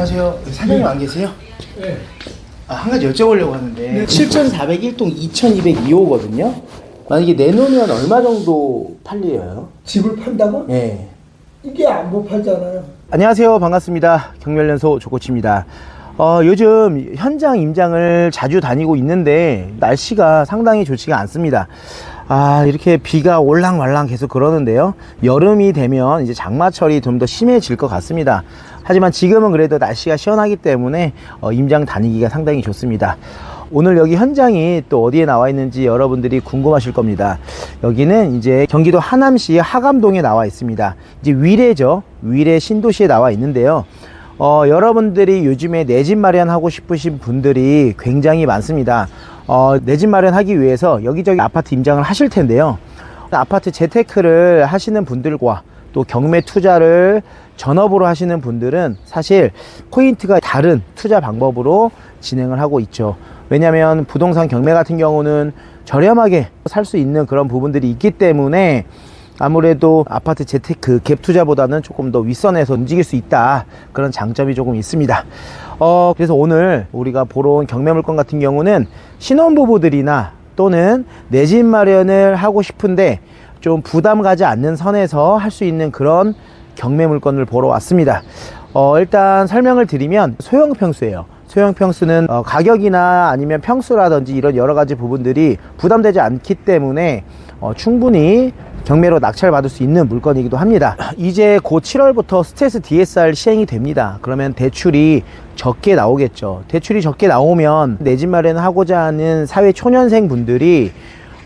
안녕하세요. 사장님 안 계세요? 네. 아, 한 가지 여쭤보려고 하는데 7,401동 2,202호거든요. 만약에 내놓으면 얼마 정도 팔려요? 집을 판다고? 예. 이게 안 못 팔잖아요. 안녕하세요. 반갑습니다. 경멸연소 조코치입니다. 어, 요즘 현장 임장을 자주 다니고 있는데 날씨가 상당히 좋지가 않습니다. 아, 이렇게 비가 올랑말랑 계속 그러는데요. 여름이 되면 이제 장마철이 좀 더 심해질 것 같습니다. 하지만 지금은 그래도 날씨가 시원하기 때문에 어, 임장 다니기가 상당히 좋습니다. 오늘 여기 현장이 또 어디에 나와 있는지 여러분들이 궁금하실 겁니다. 여기는 이제 경기도 하남시 하감동에 나와 있습니다. 이제 위례죠. 위례 신도시에 나와 있는데요. 어, 여러분들이 요즘에 내 집 마련하고 싶으신 분들이 굉장히 많습니다. 어, 내 집 마련하기 위해서 여기저기 아파트 임장을 하실 텐데요. 아파트 재테크를 하시는 분들과 또 경매 투자를 전업으로 하시는 분들은 사실 포인트가 다른 투자 방법으로 진행을 하고 있죠. 왜냐하면 부동산 경매 같은 경우는 저렴하게 살 수 있는 그런 부분들이 있기 때문에 아무래도 아파트 재테크 갭 투자보다는 조금 더 윗선에서 움직일 수 있다 그런 장점이 조금 있습니다 어 그래서 오늘 우리가 보러 온 경매 물건 같은 경우는 신혼부부들이나 또는 내 집 마련을 하고 싶은데 좀 부담 가지 않는 선에서 할 수 있는 그런 경매 물건을 보러 왔습니다 어 일단 설명을 드리면 소형 평수예요 소형 평수는 어, 가격이나 아니면 평수라든지 이런 여러 가지 부분들이 부담되지 않기 때문에 어, 충분히 경매로 낙찰 받을 수 있는 물건이기도 합니다. 이제 곧 7월부터 스트레스 DSR 시행이 됩니다. 그러면 대출이 적게 나오겠죠. 대출이 적게 나오면 내 집 마련을 하고자 하는 사회 초년생 분들이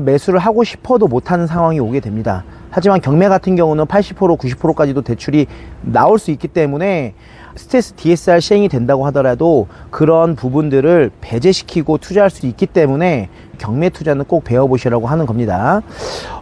매수를 하고 싶어도 못하는 상황이 오게 됩니다. 하지만 경매 같은 경우는 80% 90%까지도 대출이 나올 수 있기 때문에 스트레스 DSR 시행이 된다고 하더라도 그런 부분들을 배제시키고 투자할 수 있기 때문에 경매 투자는 꼭 배워보시라고 하는 겁니다.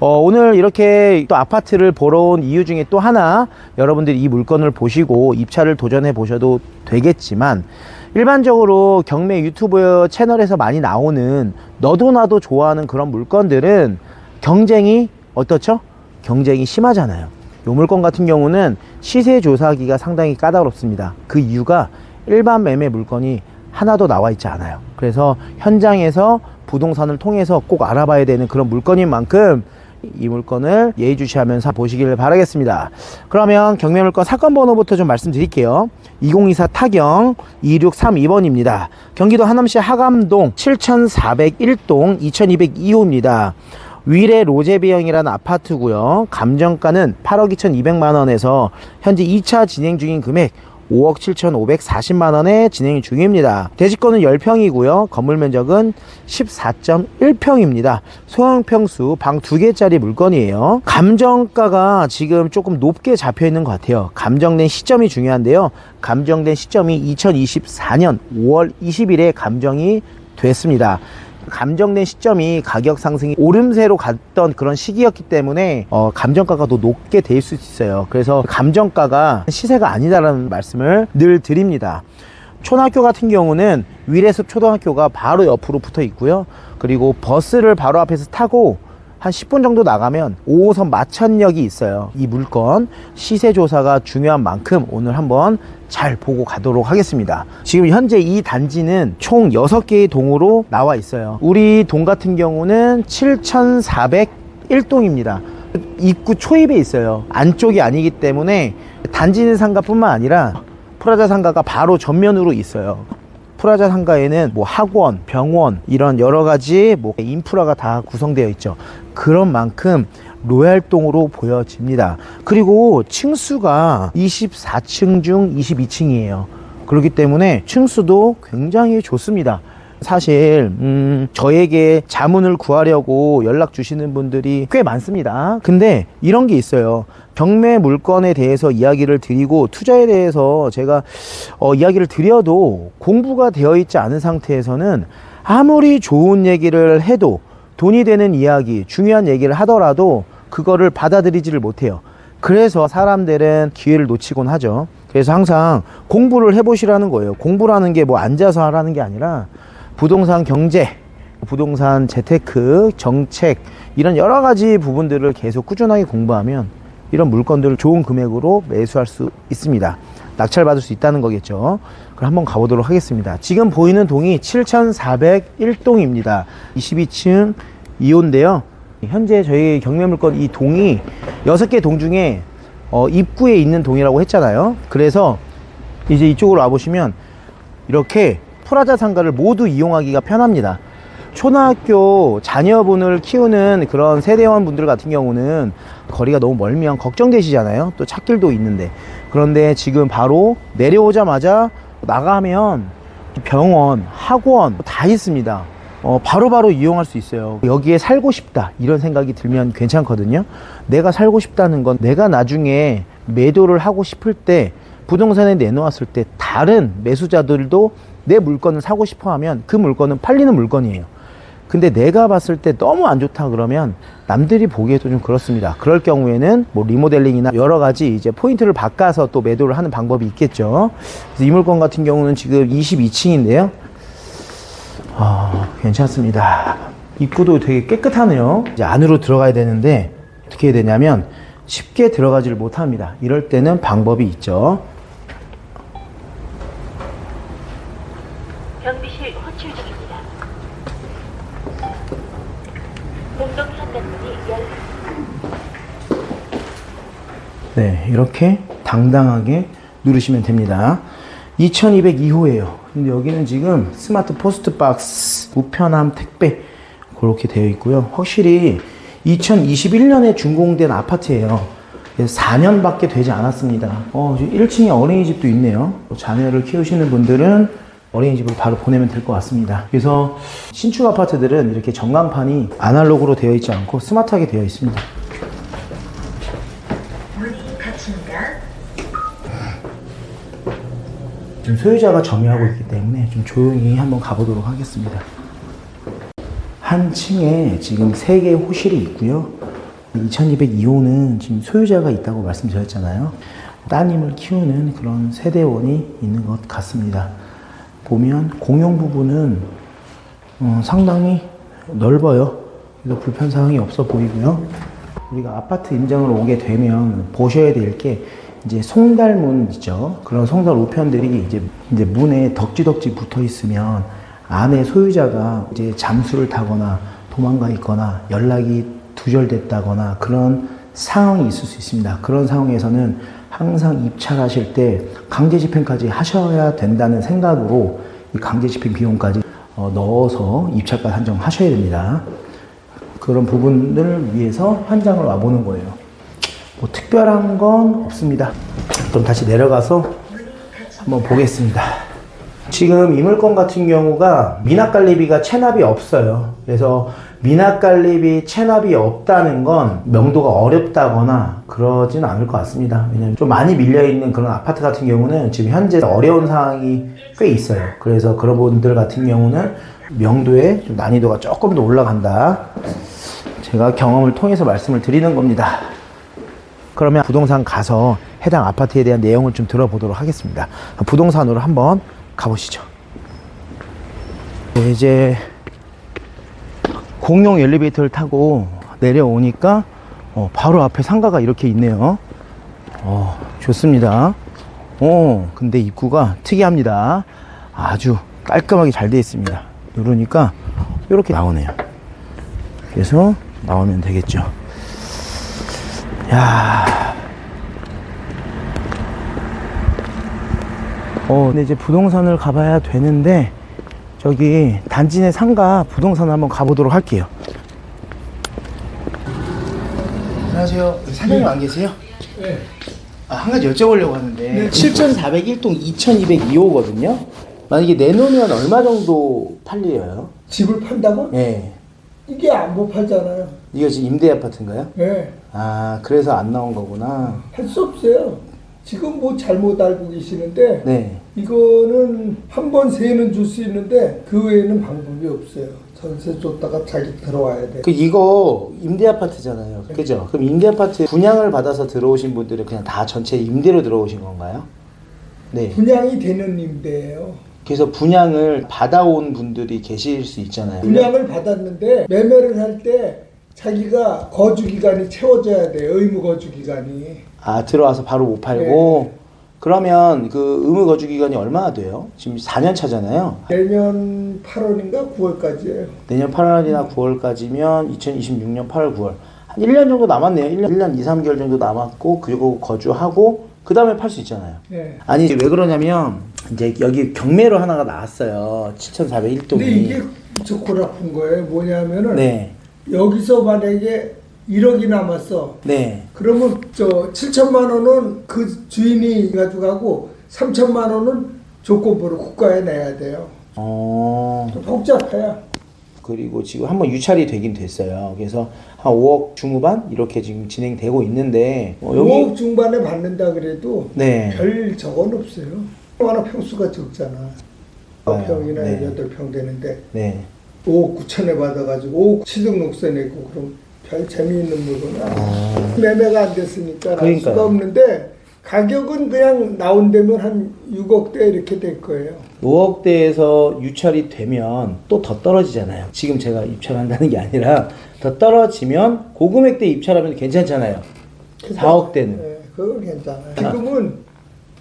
어, 오늘 이렇게 또 아파트를 보러 온 이유 중에 또 하나 여러분들이 이 물건을 보시고 입찰을 도전해 보셔도 되겠지만 일반적으로 경매 유튜브 채널에서 많이 나오는 너도 나도 좋아하는 그런 물건들은 경쟁이 어떻죠? 경쟁이 심하잖아요. 요 물건 같은 경우는 시세 조사하기가 상당히 까다롭습니다. 그 이유가 일반 매매 물건이 하나도 나와 있지 않아요. 그래서 현장에서 부동산을 통해서 꼭 알아봐야 되는 그런 물건인 만큼 이 물건을 예의주시하면서 보시기를 바라겠습니다. 그러면 경매 물건 사건 번호부터 좀 말씀드릴게요. 2024 타경 2632번입니다. 경기도 하남시 하감동 7401동 2202호입니다. 위례 로제비형이라는 아파트고요. 감정가는 8억 2,200만 원에서 현재 2차 진행 중인 금액 5억 7,540만 원에 진행 중입니다. 대지권은 10평이고요. 건물 면적은 14.1평입니다. 소형 평수 방 2개짜리 물건이에요. 감정가가 지금 조금 높게 잡혀 있는 것 같아요. 감정된 시점이 중요한데요. 감정된 시점이 2024년 5월 20일에 감정이 됐습니다. 감정된 시점이 가격 상승이 오름세로 갔던 그런 시기였기 때문에 어, 감정가가 더 높게 될 수 있어요. 그래서 감정가가 시세가 아니다라는 말씀을 늘 드립니다. 초등학교 같은 경우는 위례숲 초등학교가 바로 옆으로 붙어 있고요. 그리고 버스를 바로 앞에서 타고 한 10분 정도 나가면 5호선 마천역이 있어요. 이 물건 시세 조사가 중요한 만큼 오늘 한번 잘 보고 가도록 하겠습니다. 지금 현재 이 단지는 총 6개의 동으로 나와 있어요. 우리 동 같은 경우는 7,401동입니다. 입구 초입에 있어요. 안쪽이 아니기 때문에 단지 상가뿐만 아니라 프라자 상가가 바로 전면으로 있어요. 프라자 상가에는 뭐 학원, 병원 이런 여러 가지 뭐 인프라가 다 구성되어 있죠. 그런 만큼 로얄동으로 보여집니다. 그리고 층수가 24층 중 22층이에요. 그렇기 때문에 층수도 굉장히 좋습니다. 사실 음, 저에게 자문을 구하려고 연락 주시는 분들이 꽤 많습니다. 근데 이런 게 있어요. 경매 물건에 대해서 이야기를 드리고 투자에 대해서 제가 어, 이야기를 드려도 공부가 되어 있지 않은 상태에서는 아무리 좋은 얘기를 해도 돈이 되는 이야기, 중요한 얘기를 하더라도 그거를 받아들이지를 못해요. 그래서 사람들은 기회를 놓치곤 하죠. 그래서 항상 공부를 해보시라는 거예요. 공부라는 게 뭐 앉아서 하라는 게 아니라 부동산 경제, 부동산 재테크, 정책 이런 여러 가지 부분들을 계속 꾸준하게 공부하면 이런 물건들을 좋은 금액으로 매수할 수 있습니다. 낙찰 받을 수 있다는 거겠죠. 그럼 한번 가보도록 하겠습니다. 지금 보이는 동이 7401동입니다. 22층 2호인데요. 현재 저희 경매물건 이 동이 6개 동 중에 어, 입구에 있는 동이라고 했잖아요. 그래서 이제 이쪽으로 와보시면 이렇게 프라자 상가를 모두 이용하기가 편합니다. 초등학교 자녀분을 키우는 그런 세대원 분들 같은 경우는 거리가 너무 멀면 걱정되시잖아요. 또 찾길도 있는데. 그런데 지금 바로 내려오자마자 나가면 병원, 학원 다 있습니다. 어, 바로바로 이용할 수 있어요. 여기에 살고 싶다. 이런 생각이 들면 괜찮거든요. 내가 살고 싶다는 건 내가 나중에 매도를 하고 싶을 때 부동산에 내놓았을 때 다른 매수자들도 내 물건을 사고 싶어 하면 그 물건은 팔리는 물건이에요. 근데 내가 봤을 때 너무 안 좋다 그러면 남들이 보기에도 좀 그렇습니다. 그럴 경우에는 뭐 리모델링이나 여러 가지 이제 포인트를 바꿔서 또 매도를 하는 방법이 있겠죠. 이 물건 같은 경우는 지금 22층인데요. 아, 괜찮습니다. 입구도 되게 깨끗하네요. 이제 안으로 들어가야 되는데 어떻게 되냐면 쉽게 들어가지를 못합니다. 이럴 때는 방법이 있죠. 경비실 호출 중입니다. 공동 상담문이 열 네, 이렇게 당당하게 누르시면 됩니다. 2202호예요. 근데 여기는 지금 스마트 포스트 박스, 우편함 택배 그렇게 되어 있고요. 확실히 2021년에 준공된 아파트예요. 4년밖에 되지 않았습니다. 어, 1층에 어린이집도 있네요. 자녀를 키우시는 분들은 어린이집을 바로 보내면 될 것 같습니다. 그래서 신축 아파트들은 이렇게 전광판이 아날로그로 되어 있지 않고 스마트하게 되어 있습니다. 문이 닫힙니다. 지금 소유자가 점유하고 있기 때문에 좀 조용히 한번 가보도록 하겠습니다. 한 층에 지금 세 개의 호실이 있고요. 2202호는 지금 소유자가 있다고 말씀드렸잖아요. 따님을 키우는 그런 세대원이 있는 것 같습니다. 보면 공용 부분은 어, 상당히 넓어요. 그래서 불편 사항이 없어 보이고요. 우리가 아파트 임장을 오게 되면 보셔야 될 게 이제 송달문 있죠. 그런 송달 우편들이 이제 이제 문에 덕지덕지 붙어 있으면 안에 소유자가 이제 잠수를 타거나 도망가 있거나 연락이 두절됐다거나 그런 상황이 있을 수 있습니다. 그런 상황에서는 항상 입찰하실 때 강제 집행까지 하셔야 된다는 생각으로 이 강제 집행 비용까지 어, 넣어서 입찰가 한정하셔야 됩니다. 그런 부분을 위해서 현장을 와보는 거예요. 뭐 특별한 건 없습니다. 그럼 다시 내려가서 한번 보겠습니다. 지금 이 물건 같은 경우가 미납관리비가 체납이 없어요. 그래서 미납관리비 체납이 없다는 건 명도가 어렵다거나 그러진 않을 것 같습니다. 왜냐면 좀 많이 밀려있는 그런 아파트 같은 경우는 지금 현재 어려운 상황이 꽤 있어요. 그래서 그런 분들 같은 경우는 명도의 좀 난이도가 조금 더 올라간다. 제가 경험을 통해서 말씀을 드리는 겁니다. 그러면 부동산 가서 해당 아파트에 대한 내용을 좀 들어보도록 하겠습니다. 부동산으로 한번 가보시죠. 네, 이제 공용 엘리베이터를 타고 내려오니까 어, 바로 앞에 상가가 이렇게 있네요. 어, 좋습니다. 어, 근데 입구가 특이합니다. 아주 깔끔하게 잘 되어 있습니다. 누르니까 이렇게 나오네요. 그래서 나오면 되겠죠. 야. 어, 근데 이제 부동산을 가봐야 되는데, 저기 단지 내 상가 부동산 한번 가보도록 할게요. 안녕하세요. 사장님 안 계세요? 네. 아, 한 가지 여쭤보려고 하는데, 네. 7401동 2202호거든요. 만약에 내놓으면 얼마 정도 팔려요? 집을 판다고? 예. 이게 안 못 팔잖아요. 이거 지금 임대 아파트인가요? 네. 아, 그래서 안 나온 거구나. 할 수 없어요. 지금 뭐 잘못 알고 계시는데 네. 이거는 한 번 세는 줄 수 있는데 그 외에는 방법이 없어요. 전세 줬다가 자기 들어와야 돼. 그 이거 임대 아파트잖아요. 그죠? 그럼 임대 아파트 분양을 받아서 들어오신 분들은 그냥 다 전체 임대로 들어오신 건가요? 네. 분양이 되는 임대예요. 그래서 분양을 받아온 분들이 계실 수 있잖아요. 분양을 받았는데 매매를 할 때 자기가 거주 기간이 채워져야 돼. 의무 거주 기간이. 아 들어와서 바로 못 팔고 그러면 그 의무 거주 기간이 얼마나 돼요? 지금 4년 차잖아요. 내년 8월인가 9월까지예요. 내년 8월이나 9월까지면 2026년 8월, 9월. 한 1년 정도 남았네요. 1년, 1년 2, 3개월 정도 남았고, 그리고 거주하고, 그 다음에 팔 수 있잖아요. 네. 아니, 왜 그러냐면, 이제 여기 경매로 하나가 나왔어요. 7,401동이. 근데 이게 저 골아픈 거예요. 뭐냐면은 네. 여기서 만약에 1억이 남았어. 네. 그러면 저 7천만 원은 그 주인이 가져가고 3천만 원은 조건부로 국가에 내야 돼요. 어, 좀 복잡해요. 그리고 지금 한번 유찰이 되긴 됐어요. 그래서 한 5억 중후반? 이렇게 지금 진행되고 있는데, 어, 여기. 5억 중반에 받는다 그래도 네. 별 적은 없어요. 하나 평수가 적잖아. 맞아요. 9평이나 네. 8평 되는데 네. 5억 9천에 받아가지고 5억 취득록세 내고 그럼 별 재미있는 물건이야. 아. 매매가 안 됐으니까 알 그러니까요. 수가 없는데 가격은 그냥 나온다면 한 6억대 이렇게 될 거예요. 5억대에서 유찰이 되면 또 더 떨어지잖아요. 지금 제가 입찰한다는 게 아니라 더 떨어지면 고금액대 입찰하면 괜찮잖아요. 4억대는. 네, 그건 괜찮아요. 지금은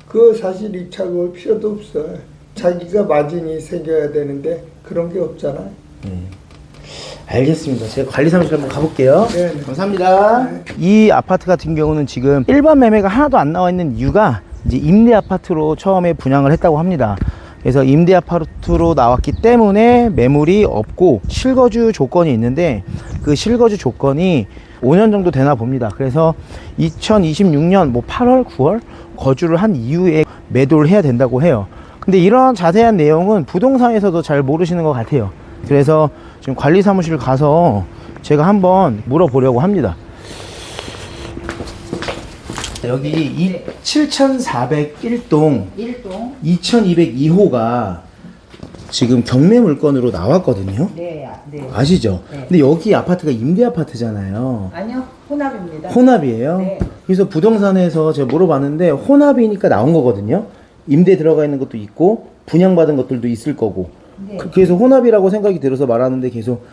그 사실 입찰을 필요도 없어요. 자기가 마진이 생겨야 되는데 그런 게 없잖아요. 네. 알겠습니다. 제가 관리사무실 한번 가볼게요. 네, 네. 감사합니다. 네. 이 아파트 같은 경우는 지금 일반 매매가 하나도 안 나와 있는 이유가 이제 임대 아파트로 처음에 분양을 했다고 합니다. 그래서 임대 아파트로 나왔기 때문에 매물이 없고 실거주 조건이 있는데 그 실거주 조건이 5년 정도 되나 봅니다. 그래서 2026년 뭐 8월, 9월 거주를 한 이후에 매도를 해야 된다고 해요. 근데 이런 자세한 내용은 부동산에서도 잘 모르시는 것 같아요. 그래서 지금 관리 사무실 가서 제가 한번 물어보려고 합니다. 여기 이 7401동 1동 2202호가 지금 경매 물건으로 나왔거든요. 네, 아, 네. 아시죠? 네. 근데 여기 아파트가 임대 아파트잖아요. 아니요, 혼합입니다. 혼합이에요. 네. 그래서 부동산에서 제가 물어봤는데 혼합이니까 나온 거거든요. 임대 들어가 있는 것도 있고 분양받은 것들도 있을 거고. 네. 그- 그래서 혼합이라고 생각이 들어서 말하는데 계속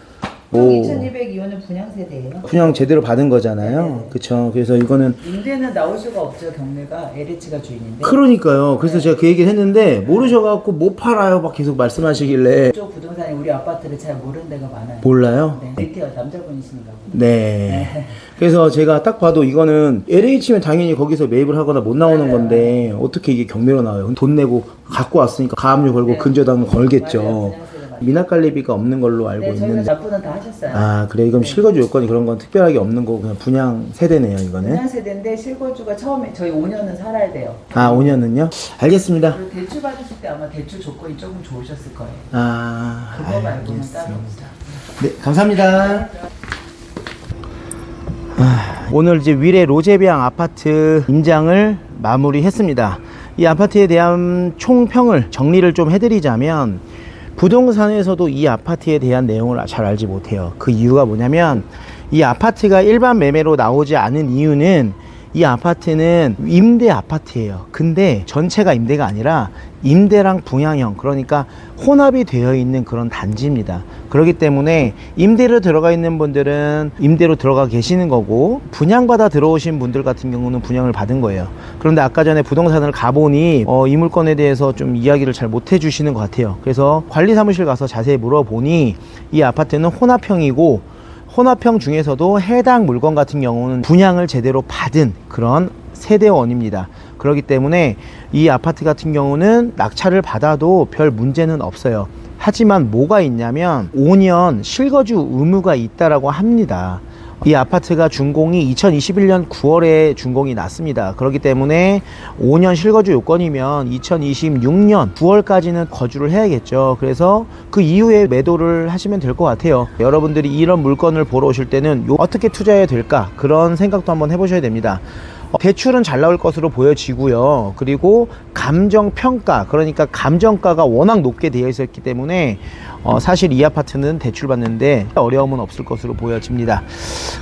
뭐 2202호는 분양 세대예요. 분양 제대로 받은 거잖아요. 네, 네. 그쵸. 그래서 이거는 임대는 나올 수가 없죠. 경매가 LH가 주인인데. 그러니까요. 그래서 네. 제가 그 얘기를 했는데 모르셔갖고 못 팔아요. 막 계속 말씀하시길래 이쪽 부동산에 우리 아파트를 잘 모르는 데가 많아요. 몰라요. 네. 리테어 남자분이신가 보네. 네. 그래서 제가 딱 봐도 이거는 LH면 당연히 거기서 매입을 하거나 못 나오는 네. 건데 어떻게 이게 경매로 나와요? 돈 내고 갖고 왔으니까 가압류 걸고 네. 근저당 걸겠죠. 미납관리비가 없는 걸로 알고 네, 저희가 있는데. 납부는 다 하셨어요. 아 그래 이건 실거주 요건이 그런 건 특별하게 없는 거고 그냥 분양 세대네요 이거는. 분양 세대인데 실거주가 처음에 저희 5년은 살아야 돼요. 아 5년은요? 알겠습니다. 그리고 대출 받으실 때 아마 대출 조건이 조금 좋으셨을 거예요. 아 그거 말고는 따로 알겠습니다. 없어요. 네 감사합니다. 아, 오늘 이제 위례 로제비앙 아파트 임장을 마무리했습니다. 이 아파트에 대한 총평을 정리를 좀 해드리자면 부동산에서도 이 아파트에 대한 내용을 잘 알지 못해요. 그 이유가 뭐냐면 이 아파트가 일반 매매로 나오지 않은 이유는 이 아파트는 임대 아파트예요. 근데 전체가 임대가 아니라 임대랑 분양형 그러니까 혼합이 되어 있는 그런 단지입니다. 그렇기 때문에 임대로 들어가 있는 분들은 임대로 들어가 계시는 거고 분양받아 들어오신 분들 같은 경우는 분양을 받은 거예요. 그런데 아까 전에 부동산을 가보니 어, 이 물건에 대해서 좀 이야기를 잘 못 해주시는 것 같아요. 그래서 관리사무실 가서 자세히 물어보니 이 아파트는 혼합형이고 혼합형 중에서도 해당 물건 같은 경우는 분양을 제대로 받은 그런 세대원입니다. 그렇기 때문에 이 아파트 같은 경우는 낙찰을 받아도 별 문제는 없어요. 하지만 뭐가 있냐면 5년 실거주 의무가 있다라고 합니다. 이 아파트가 준공이 2021년 9월에 준공이 났습니다. 그렇기 때문에 5년 실거주 요건이면 2026년 9월까지는 거주를 해야겠죠. 그래서 그 이후에 매도를 하시면 될 것 같아요. 여러분들이 이런 물건을 보러 오실 때는 요- 어떻게 투자해야 될까? 그런 생각도 한번 해보셔야 됩니다. 어, 대출은 잘 나올 것으로 보여지고요. 그리고 감정 평가, 그러니까 감정가가 워낙 높게 되어 있었기 때문에 어, 사실 이 아파트는 대출 받는데 어려움은 없을 것으로 보여집니다.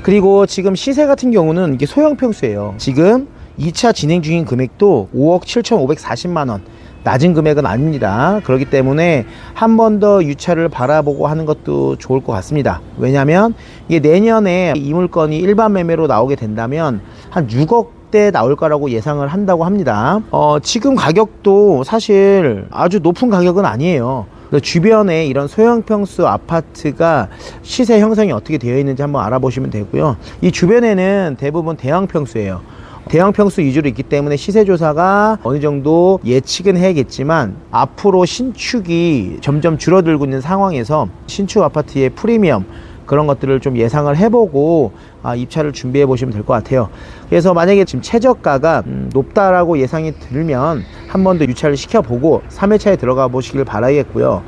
그리고 지금 시세 같은 경우는 이게 소형 평수예요. 지금 2차 진행 중인 금액도 5억 7,540만 원. 낮은 금액은 아닙니다. 그렇기 때문에 한 번 더 유찰을 바라보고 하는 것도 좋을 것 같습니다. 왜냐하면 이게 내년에 이 물건이 일반 매매로 나오게 된다면 한 6억 이 때 나올 거라고 예상을 한다고 합니다. 어, 지금 가격도 사실 아주 높은 가격은 아니에요. 그 주변에 이런 소형 평수 아파트가 시세 형성이 어떻게 되어 있는지 한번 알아보시면 되고요. 이 주변에는 대부분 대형 평수예요. 대형 평수 위주로 있기 때문에 시세 조사가 어느 정도 예측은 해야겠지만 앞으로 신축이 점점 줄어들고 있는 상황에서 신축 아파트의 프리미엄 그런 것들을 좀 예상을 해보고 아, 입찰을 준비해 보시면 될 것 같아요. 그래서 만약에 지금 최저가가 음, 높다라고 예상이 들면 한 번 더 유찰을 시켜보고 3회차에 들어가 보시길 바라겠고요.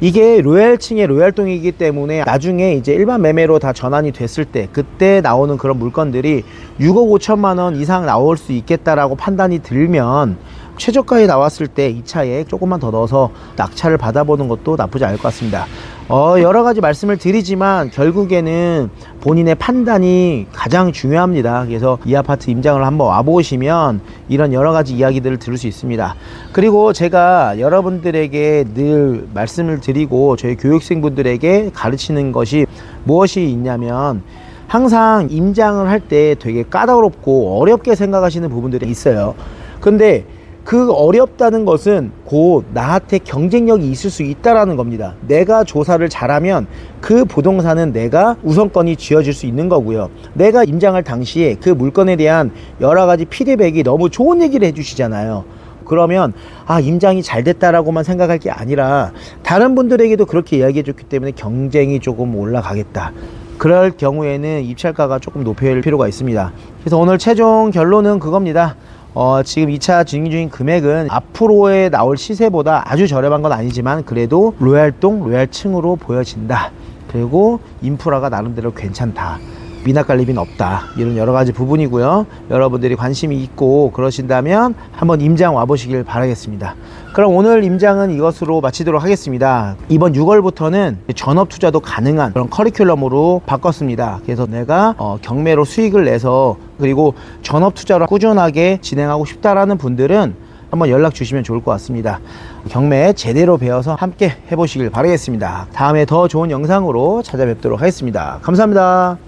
이게 로얄층의 로얄동이기 때문에 나중에 이제 일반 매매로 다 전환이 됐을 때 그때 나오는 그런 물건들이 6억 5천만 원 이상 나올 수 있겠다라고 판단이 들면 최저가에 나왔을 때이 차에 조금만 더 넣어서 낙찰을 받아보는 것도 나쁘지 않을 것 같습니다. 어, 여러 가지 말씀을 드리지만 결국에는 본인의 판단이 가장 중요합니다. 그래서 이 아파트 임장을 한번 와보시면 이런 여러 가지 이야기들을 들을 수 있습니다. 그리고 제가 여러분들에게 늘 말씀을 드리고 저희 교육생분들에게 가르치는 것이 무엇이 있냐면 항상 임장을 할 때 되게 까다롭고 어렵게 생각하시는 부분들이 있어요. 근데 그 어렵다는 것은 곧 나한테 경쟁력이 있을 수 있다라는 겁니다. 내가 조사를 잘하면 그 부동산은 내가 우선권이 쥐어질 수 있는 거고요. 내가 임장할 당시에 그 물건에 대한 여러 가지 피드백이 너무 좋은 얘기를 해주시잖아요. 그러면 아 임장이 잘 됐다라고만 생각할 게 아니라 다른 분들에게도 그렇게 이야기해 줬기 때문에 경쟁이 조금 올라가겠다. 그럴 경우에는 입찰가가 조금 높일 필요가 있습니다. 그래서 오늘 최종 결론은 그겁니다. 어, 지금 2차 진행 중인 금액은 앞으로에 나올 시세보다 아주 저렴한 건 아니지만 그래도 로얄동, 로얄층으로 보여진다. 그리고 인프라가 나름대로 괜찮다. 미납갈리비는 없다. 이런 여러 가지 부분이고요. 여러분들이 관심이 있고 그러신다면 한번 임장 와보시길 바라겠습니다. 그럼 오늘 임장은 이것으로 마치도록 하겠습니다. 이번 6월부터는 전업 투자도 가능한 그런 커리큘럼으로 바꿨습니다. 그래서 내가 어, 경매로 수익을 내서 그리고 전업 투자로 꾸준하게 진행하고 싶다라는 분들은 한번 연락 주시면 좋을 것 같습니다. 경매 제대로 배워서 함께 해보시길 바라겠습니다. 다음에 더 좋은 영상으로 찾아뵙도록 하겠습니다. 감사합니다.